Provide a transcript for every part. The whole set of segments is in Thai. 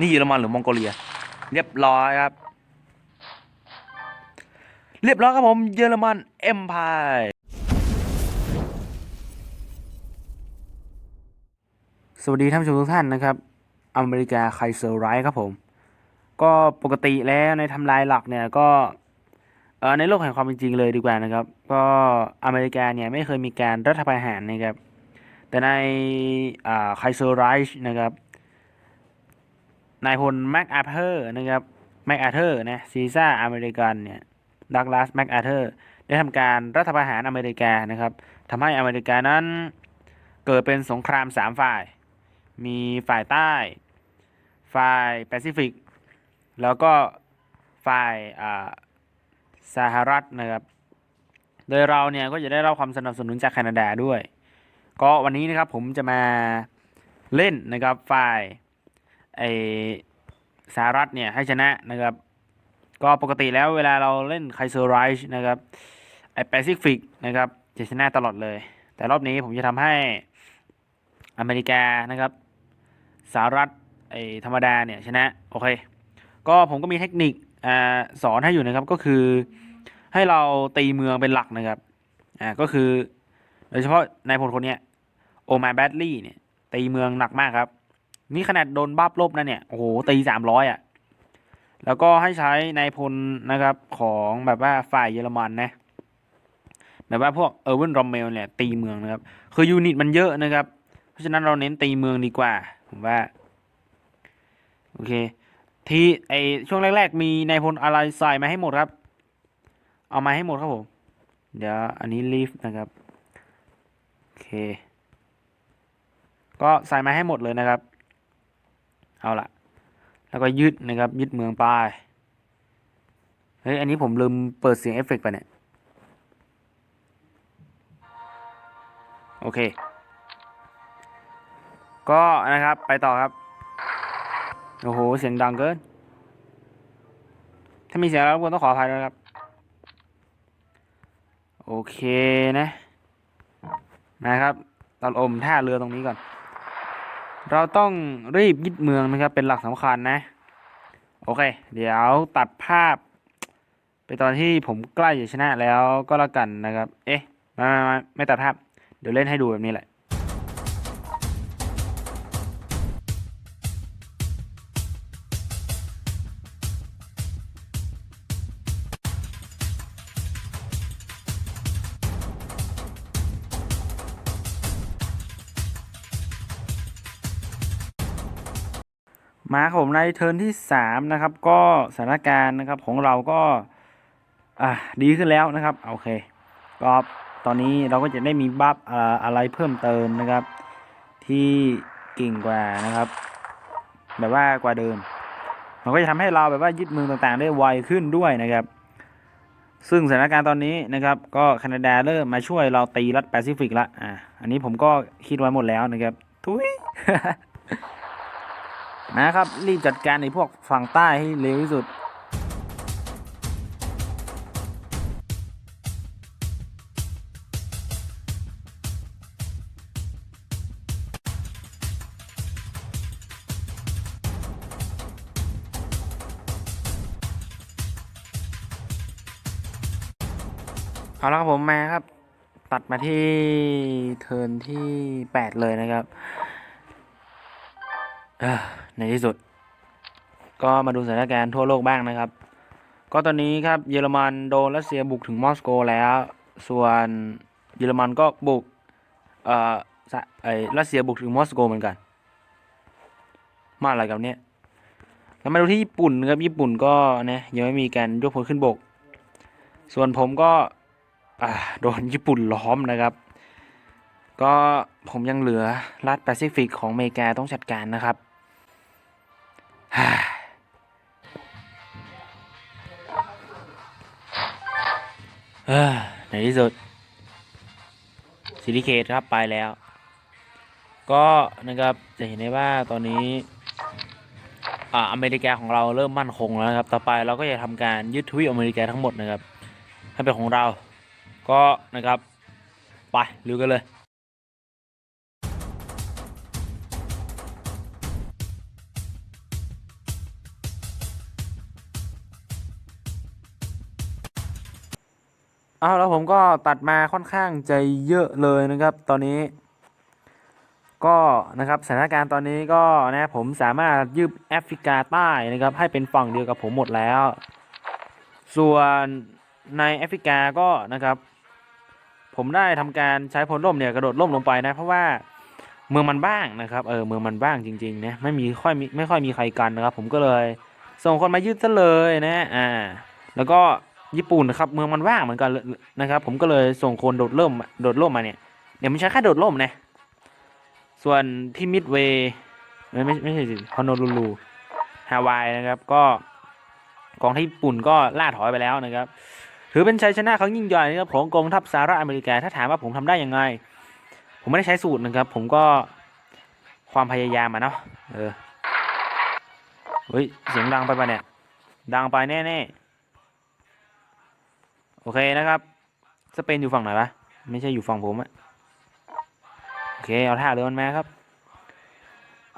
นี่เยอรมันหรือมองโกเลีย เรียบร้อยครับ เรียบร้อยครับผมเยอรมันเอ็มพายสวัสดีท่านผู้ชมทุกท่านนะครับ อเมริกาไคเซอร์ไรท์ครับผม ก็ปกติแล้วในทำลายหลักเนี่ยก็ในโลกแห่งความเป็นจริงเลยดีกว่านะครับ ก็อเมริกาเนี่ยไม่เคยมีการรัฐประหารนะครับ แต่ในไคเซอร์ไรท์นะครับ นายพลแม็กอาเธอร์นะครับแม็กอาเธอร์นะซีซ่าอเมริกันเนี่ยดักลาสแม็กอาเธอร์ได้ทำการรัฐประหารอเมริกานะครับทำให้อเมริกานั้นเกิดเป็นสงครามสามฝ่าย มีฝ่ายใต้ ฝ่ายแปซิฟิก แล้วก็ฝ่ายอ่าสหรัฐนะครับ โดยเราเนี่ยก็จะได้รับความสนับสนุนจากแคนาดาด้วย ก็วันนี้นะครับผมจะมาเล่นนะครับฝ่าย ไอสหรัฐเนี่ยให้ชนะนะครับ ก็ปกติแล้วเวลาเราเล่นไคเซอร์ไรช์นะครับไอแปซิฟิกนะครับจะชนะตลอดเลย แต่รอบนี้ผมจะทำให้อเมริกานะครับสหรัฐไอธรรมดาเนี่ยชนะโอเค ก็ผมก็มีเทคนิคอ่าสอนให้อยู่นะครับก็คือให้เราตีเมืองเป็นหลักนะครับอ่าก็คือโดยเฉพาะนายพลคนเนี้ยโอมาแบดลี่เนี่ยตีเมืองหนักมากครับ นี่ขนาดโดนบัฟลบนะเนี่ย โอ้โห ตีสามร้อยอะ แล้วก็ให้ใช้ในพลนะครับของแบบว่าฝ่ายเยอรมันนะ แบบว่าพวกเออร์เวนรอมเมลเนี่ยตีเมืองนะครับ คือยูนิตมันเยอะนะครับ เพราะฉะนั้นเราเน้นตีเมืองดีกว่า ผมว่า โอเค ที่ไอช่วงแรก ๆ มีในพลอะไรใส่มาให้หมดครับ เอามาให้หมดครับผม เดี๋ยวอันนี้ลีฟนะครับ โอเค ก็ใส่มาให้หมดเลยนะครับ เอาละแล้วก็ยึดนะครับ ยึดเมืองไป เฮ้ย อันนี้ผมลืมเปิดเสียงเอฟเฟกต์ไปเนี่ย โอเค ก็นะครับไปต่อครับ โอ้โห เสียงดังเกิน ถ้ามีเสียงแล้วก็ต้องขออภัยด้วยครับ โอเคนะ นะครับตอนอมท่าเรือตรงนี้ก่อน เราต้องรีบยึดเมืองนะครับ เป็นหลักสำคัญนะ โอเค เดี๋ยวตัดภาพ ไปตอนที่ผมใกล้จะชนะแล้วก็แล้วกันนะครับ เอ๊ะไม่ไม่ไม่ไม่ตัดภาพ เดี๋ยวเล่นให้ดูแบบนี้แหละ มาครับผมในเทิร์นที่สามนะครับ ก็สถานการณ์นะครับของเราก็อะดีขึ้นแล้วนะครับโอเค ก็ตอนนี้เราก็จะได้มีบัฟออะไรเพิ่มเติมนะครับ ที่เก่งกว่านะครับ แบบว่ากว่าเดิม มันก็จะทำให้เราแบบว่ายึดเมืองต่างๆ ได้ไวขึ้นด้วยนะครับ ซึ่งสถานการณ์ตอนนี้นะครับ ก็แคนาดาเริ่มมาช่วยเราตีรัฐแปซิฟิกละอะอันนี้ผมก็คิดไว้หมดแล้วนะครับทุย นะครับ รีบจัดการในพวกฝั่งใต้ให้เร็วที่สุด เอาละครับผมมาครับ ตัดมาที่เทิร์นที่แปดเลยนะครับ ในที่สุด ก็มาดูสถานการณ์ทั่วโลกบ้างนะครับ ก็ตอนนี้ครับเยอรมันโดนรัสเซียบุกถึงมอสโกแล้ว ส่วนเยอรมันก็บุกเอ่อไอรัสเซียบุกถึงมอสโกเหมือนกัน มาอะไรกับเนี้ยแล้วมาดูที่ญี่ปุ่นครับญี่ปุ่นก็นะยังไม่มีการยกพลขึ้นบก ส่วนผมก็อ่าโดนญี่ปุ่นล้อมนะครับ ก็ผมยังเหลือรัฐแปซิฟิกของอเมริกาต้องจัดการนะครับ ในที่สุดซิลิเคตครับไปแล้ว ก็นะครับจะเห็นได้ว่าตอนนี้อ่าอเมริกาของเราเริ่มมั่นคงแล้วนะครับ ต่อไปเราก็จะทำการยึดทวีปอเมริกาทั้งหมดนะครับให้เป็นของเรา ก็นะครับ ไปลุยกันเลย อาแล้วผมก็ตัดมาค่อนข้างใจเยอะเลยนะครับ ตอนนี้ ก็นะครับสถานการณ์ตอนนี้ก็นะผมสามารถยืบแอฟริกาใต้นะครับ ให้เป็นฝั่งเดียวกับผมหมดแล้ว ส่วนในแอฟริกาก็นะครับ ผมได้ทำการใช้พลร่มเนี่ยกระโดดร่มลงไปนะ เพราะว่าเมืองมันบ้างนะครับเออเมืองมันบ้างจริงๆนะไม่มีค่อยมีไม่ค่อยมีใครกันนะครับ ผมก็เลย ส่งคนมายืดซะเลยนะอ่าแล้วก็ ญี่ปุ่นนะครับเมืองมันว่างเหมือนกันนะครับ ผมก็เลยส่งคนโดดร่มโดดร่มมาเนี่ยเดี๋ยวมันใช้แค่โดดร่มนะส่วนที่มิดเวย์ไม่ไม่ไม่ใช่สิฮอนโนลูลูฮาวายนะครับก็กองทัพญี่ปุ่นก็ล่าถอยไปแล้วนะครับ ถือเป็นชัยชนะครั้งยิ่งใหญ่นะครับของกองทัพสหรัฐอเมริกาถ้าถามว่าผมทำได้ยังไง ผมไม่ได้ใช้สูตรนะครับ ผมก็ความพยายามอะเนาะเออเฮ้ยเสียงดังไปปะเนี่ยดังไปแน่ๆ โอเคนะครับ สเปนอยู่ฝั่งไหนวะไม่ใช่อยู่ฝั่งผมอะโอเค เอาท่าเรือมันมาครับ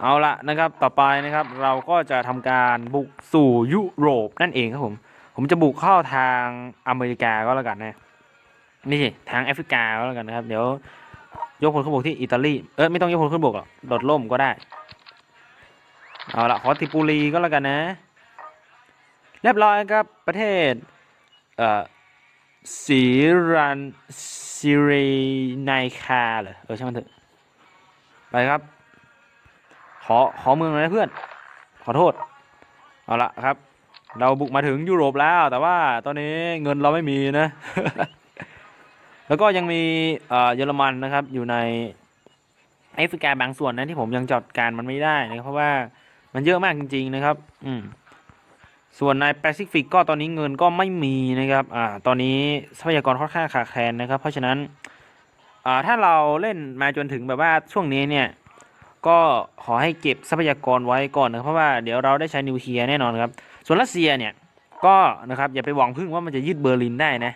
เอาละนะครับ ต่อไปนะครับ เราก็จะทำการบุกสู่ยุโรปนั่นเองครับผม ผมจะบุกเข้าทางอเมริกาก็แล้วกันนะ นี่สิทางแอฟริกาก็แล้วกันนะครับ เดี๋ยวยกพลขึ้นบกที่อิตาลี เออไม่ต้องยกพลขึ้นบกหรอก โดดล่มก็ได้ เอาละขอติปูรีก็แล้วกันนะ เรียบร้อยครับ ประเทศ เอ่อ ซีรันซีเรไนคาเหรอเออใช่มันเถอะ ไปครับ ขอ ขอเมืองหน่อยนะเพื่อน ขอโทษ เอาละครับ เราบุกมาถึงยุโรปแล้วแต่ว่าตอนนี้เงินเราไม่มีนะ แล้วก็ยังมีเอ่อเยอรมันนะครับ อยู่ในแอฟริกาบางส่วนนะที่ผมยังจัดการมันไม่ได้นะครับเพราะว่ามันเยอะมากจริง ๆ นะครับ อืม ส่วนในแปซิฟิกก็ตอนนี้เงินก็ไม่มีนะครับอ่าตอนนี้ทรัพยากรค่อนข้างขาดแคลนนะครับ เพราะฉะนั้นอ่าถ้าเราเล่นมาจนถึงแบบว่าช่วงนี้เนี่ยก็ขอให้เก็บทรัพยากรไว้ก่อนนะเพราะว่าเดี๋ยวเราได้ใช้นิวเคลียร์แน่นอนครับ ส่วนรัสเซียเนี่ยก็นะครับอย่าไปหวังพึ่งว่ามันจะยึดเบอร์ลินได้นะ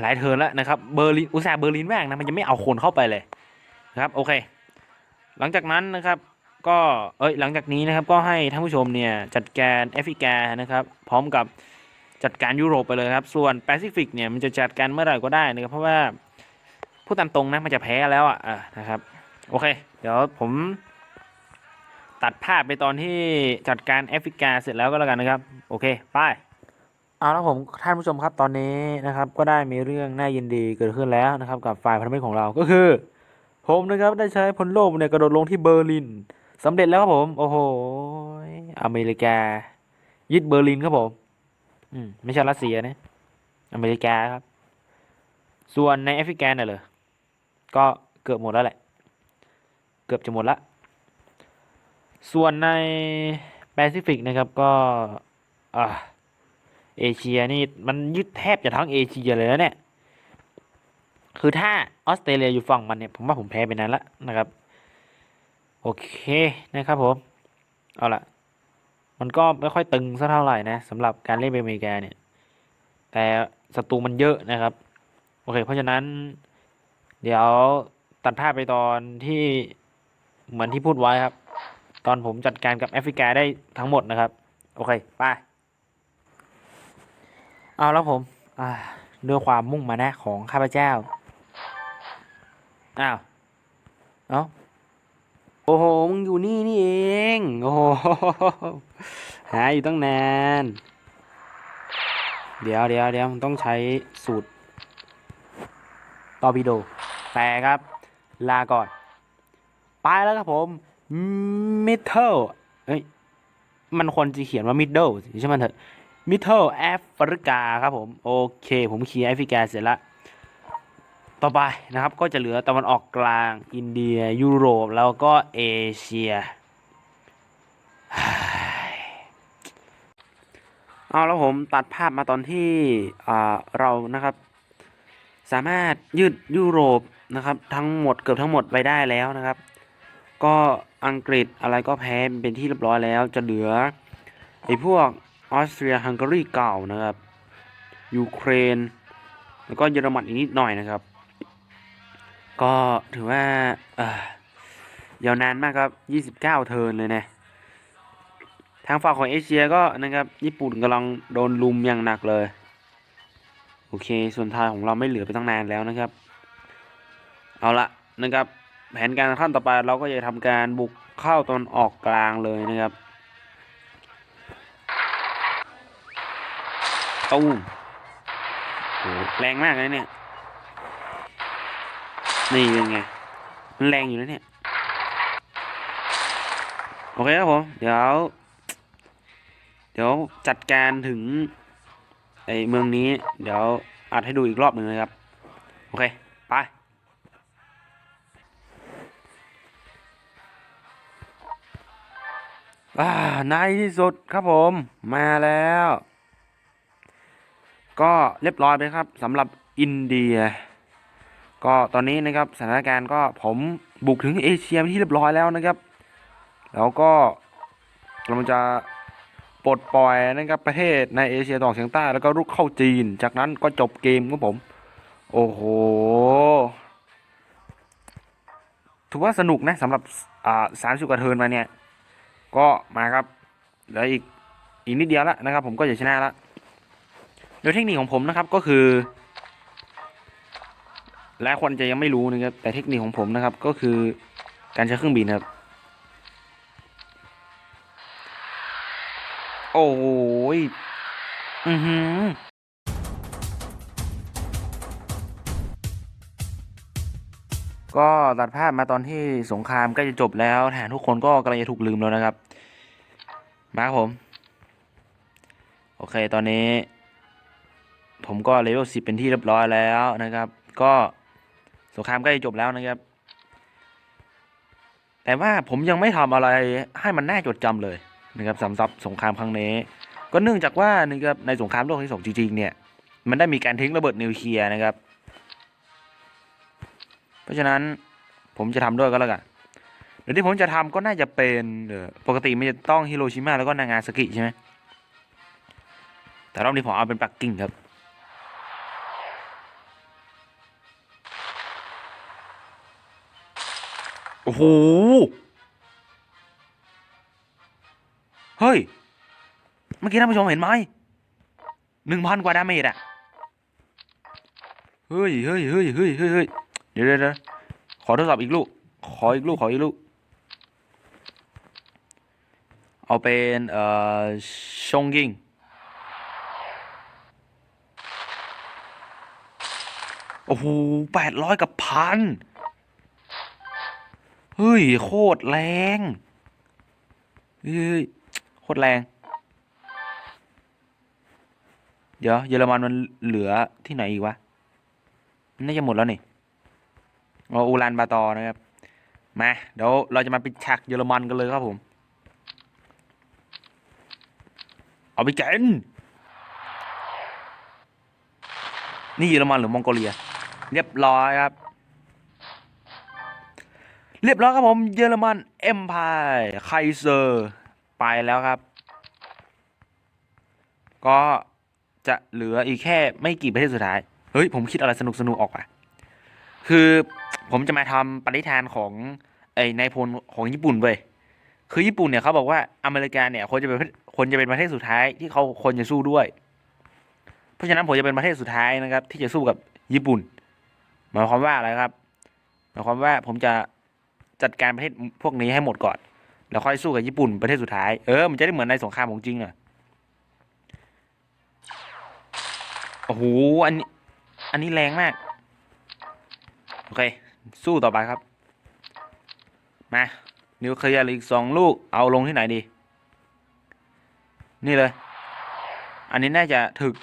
หลายเทิร์นแล้วนะครับเบอร์ลินอุตส่าห์เบอร์ลินแม่งนะมันจะไม่เอาคนเข้าไปเลยนะครับโอเค หลังจากนั้นนะครับ ก็เอ้ยหลังจากนี้นะครับก็ให้ท่านผู้ชมเนี่ยจัดการแอฟริกานะครับ พร้อมกับจัดการยุโรปไปเลยครับ ส่วนแปซิฟิกเนี่ยมันจะจัดการเมื่อไหร่ก็ได้นะครับ เพราะว่าพูดตามตรงนะมันจะแพ้แล้วอะนะครับ โอเค เดี๋ยวผมตัดภาพไปตอนที่จัดการแอฟริกาเสร็จแล้วก็แล้วกันนะครับ โอเคไปเอาละผมท่านผู้ชมครับตอนนี้นะครับ ก็ได้มีเรื่องน่ายินดีเกิดขึ้นแล้วนะครับ กับฝ่ายพันธมิตรของเราก็คือ ผมนะครับได้ใช้พลโลมเนี่ยกระโดดลงที่เบอร์ลิน สำเร็จแล้วครับผม โอ้โห อเมริกา ยึดเบอร์ลินครับผม อืม ไม่ใช่รัสเซียนะ อเมริกาครับ ส่วนในแอฟริกาเนี่ยเหรอ ก็เกือบหมดแล้วแหละ เกือบจะหมดละ ส่วนในแปซิฟิกนะครับก็อ่าเอเชียนี่มันยึดแทบจะทั้งเอเชียเลยนะเนี่ย คือถ้าออสเตรเลียอยู่ฝั่งมันเนี่ย ผมว่าผมแพ้ไปนั้นละนะครับ โอเคนะครับผม เอาละมันก็ไม่ค่อยตึงสักเท่าไหร่นะสำหรับการเล่นเป็นอเมริกาเนี่ย แต่ศัตรูมันเยอะนะครับ โอเค เพราะฉะนั้น เดี๋ยวตัดภาพไปตอนที่เหมือนที่พูดไว้ครับ ตอนผมจัดการกับแอฟริกาได้ทั้งหมดนะครับ โอเค ไป เอาแล้วผมด้วยความมุ่งมานะของข้าพเจ้า อ้าว เอ้า โอ้โห มึงอยู่นี่นี่เอง โอ้โห หาอยู่ตั้งนาน เดี๋ยวเดี๋ยวเดี๋ยวมันต้องใช้สูตรตอร์ปิโด แต่ครับ ลาก่อน ไปแล้วครับผมมิดเทิลเฮ้ย มันควรจะเขียนว่ามิดเดิลใช่ไหมเถอะมิดเทิลแอฟริกาครับผม โอเค ผมเคลียร์แอฟริกาเสร็จละ ต่อไปนะครับก็จะเหลือตะวันออกกลางอินเดียยุโรปแล้วก็เอเชียเอาแล้วผมตัดภาพมาตอนที่เรานะครับ สามารถยืดยุโรปนะครับ ทั้งหมดเกือบทั้งหมดไปได้แล้วนะครับ ก็อังกฤษอะไรก็แพ้เป็นที่เรียบร้อยแล้วจะเหลือไอ้พวกออสเตรียฮังการีเก่านะครับยูเครน แล้วก็เยอรมันอีกนิดหน่อยนะครับ ก็ถือว่า เออยาวนานมากครับ 29 เทิร์นเลยนะ ทางฝั่งของเอเชียก็นะครับ ญี่ปุ่นกำลังโดนลุมอย่างหนักเลย โอเค ส่วนทางของเราไม่เหลือไปตั้งนานแล้วนะครับ เอาละนะครับ แผนการขั้นต่อไปเราก็จะทำการบุกเข้าตอนออกกลางเลยนะครับตุ้มโหแรงมากเลยเนี่ย นี่เป็นไง มันแรงอยู่นะเนี่ย โอเคครับผม เดี๋ยว เดี๋ยวจัดการถึง ไอเมืองนี้ เดี๋ยวอัดให้ดูอีกรอบหนึ่งนะครับ โอเค ไปอ่าในที่สุดครับผม มาแล้ว ก็เรียบร้อยไปครับสำหรับอินเดีย ก็ตอนนี้นะครับสถานการณ์ก็ผมบุกถึงเอเชียที่เรียบร้อยแล้วนะครับ แล้วก็เราจะปลดปล่อยนะครับประเทศในเอเชียตะวันออกเฉียงใต้แล้วก็รุกเข้าจีน จากนั้นก็จบเกมครับผม โอ้โหถือว่าสนุกนะสำหรับอ่าสามสิบกว่าเทิร์นมาเนี่ย ก็มาครับเหลืออีกอีกนิดเดียวละนะครับ ผมก็จะชนะละโดยเทคนิคของผมนะครับก็คือ และคนจะยังไม่รู้นะครับแต่เทคนิคของผมนะครับก็คือการใช้เครื่องบินครับ โอ้ยอือหือก็ตัดภาพมาตอนที่สงครามใกล้จะจบแล้วทหารทุกคนก็กำลังจะถูกลืมแล้วนะครับ มาครับผม โอเคตอนนี้ ผมก็เลเวลสิบเป็นที่เรียบร้อยแล้วนะครับ ก็ งครามใกล้จะจบแล้วนะครับ แต่ว่าผมยังไม่ทำอะไรให้มันน่าจดจำเลยนะครับสำหรับสงครามครั้งนี้ ก็เนื่องจากว่านะครับในสงครามโลกที่สองจริงๆเนี่ย มันได้มีการทิ้งระเบิดนิวเคลียร์นะครับ เพราะฉะนั้นผมจะทำด้วยก็แล้วกันเดี๋ยวที่ผมจะทำก็น่าจะเป็นปกติมันจะต้องฮิโรชิมาแล้วก็นางาซากิใช่ไหมแต่รอบนี้ผมเอาเป็นปักกิ่งครับ อ้โห เฮ้ย เมื่อกี้ท่านผู้ชมเห็นไหมหนึ่งพันกว่าดาเมจอะเฮ้ยเฮ้ยเฮ้ยเฮ้ยเฮ้ยเฮ้ยเดี๋ยวเดี๋ยวเดี๋ยวขอทดสอบอีกลูก ขออีกลูก ขออีกลูก เอาเป็นเอ่อชงกิงโอ้โหแปดร้อยกับพัน เฮ้ย โคตรแรงเฮ้ยโคตรแรง เดี๋ยวเยอรมันมันเหลือที่ไหนอีกวะน่าจะหมดแล้วนี่เอาอูรานบาตอ์นะครับ มาเดี๋ยวเราจะมาปิดฉากเยอรมันกันเลยครับผม เอาไปกันนี่เยอรมันหรือมองโกเลีย เรียบร้อยครับ เรียบร้อยครับผมเยอรมันเอ็มพายไคเซอร์ไปแล้วครับ ก็จะเหลืออีกแค่ไม่กี่ประเทศสุดท้าย เฮ้ย ผมคิดอะไรสนุกสนุกออกอะคือผมจะมาทำปณิธานของไอ้นายพลของญี่ปุ่นเว้ยคือญี่ปุ่นเนี่ยเขาบอกว่าอเมริกาเนี่ยคนจะเป็นคนจะเป็นประเทศสุดท้ายที่เขาคนจะสู้ด้วย เพราะฉะนั้นผมจะเป็นประเทศสุดท้ายนะครับ ที่จะสู้กับญี่ปุ่น หมายความว่าอะไรครับ หมายความว่าผมจะ จัดการประเทศพวกนี้ให้หมดก่อน แล้วค่อยสู้กับญี่ปุ่นประเทศสุดท้าย เออ มันจะได้เหมือนในสงครามของจริงอะ โอ้โห อันนี้ อันนี้แรงมาก โอเค สู้ต่อไปครับ มา นิวเคลียร์อีกสองลูก เอาลงที่ไหนดี นี่เลย อันนี้น่าจะถึก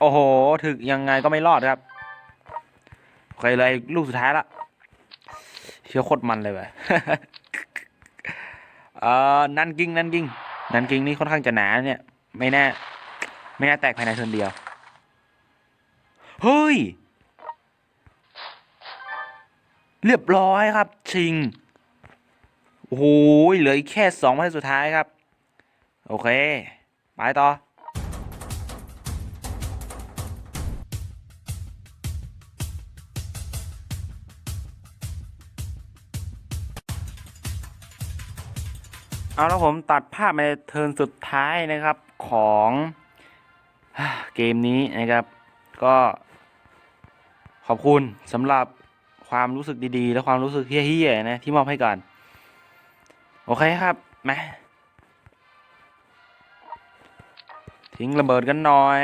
โอ้โห ถึกยังไงก็ไม่รอดครับ โอเคเลยลูกสุดท้ายละเชื่อโคตรมันเลยว่ะเอ่อนันกิงนันกิงนันกิงนี่ค่อนข้างจะหนาเนี่ย ไม่แน่ไม่น่าแตกภายในเทิร์นเดียว เฮ้ย เรียบร้อยครับ ชิง โอ้โหเหลือแค่สองประเทสุดท้ายครับ โอเค ไปต่อ เอาแล้วผมตัดภาพในเทิร์นสุดท้ายนะครับของเกมนี้นะครับ ก็ ขอบคุณสำหรับความรู้สึกดีๆ และความรู้สึกเฮี้ยๆนะ ที่มอบให้กัน โอเคครับมาทิ้งระเบิดกันหน่อย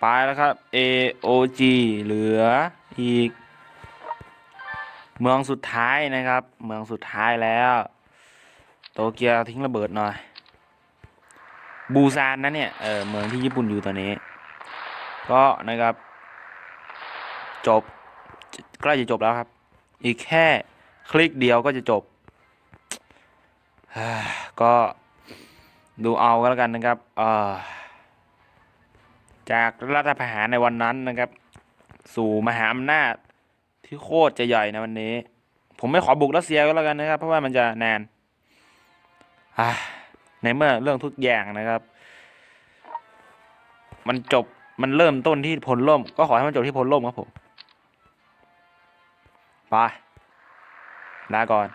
ไปแล้วครับ A O G เหลืออีก เมืองสุดท้ายนะครับ เมืองสุดท้ายแล้ว โตเกียวทิ้งระเบิดหน่อย บูซานนะเนี่ย เออเมืองที่ญี่ปุ่นอยู่ตอนนี้ ก็นะครับ จบใกล้จะจบแล้วครับ อีกแค่คลิกเดียวก็จะจบ ก็ดูเอาก็แล้วกันนะครับ เออจากรัฐประหารในวันนั้นนะครับ สู่มหาอำนาจ ที่โคตรจะใหญ่ในวันนี้ ผมไม่ขอบุกรัสเซียก็แล้วกันนะครับ เพราะว่ามันจะนานในเมื่อเรื่องทุกอย่างนะครับ มันจบมันเริ่มต้นที่พลล่ม ก็ขอให้มันจบที่พลล่มครับผมไปลาก่อน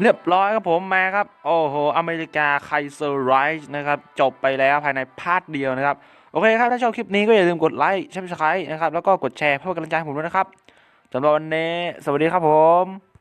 เรียบร้อยครับผมมาครับ โอ้โห อเมริกาไคเซอร์ไรส์นะครับ จบไปแล้วภายในพาร์ทเดียวนะครับ โอเคครับ ถ้าชอบคลิปนี้ก็อย่าลืมกดไลค์ชับสไครต์นะครับ แล้วก็กดแชร์เพื่อเป็นกำลังใจผมด้วยนะครับสำหรับวันนี้ สวัสดีครับผม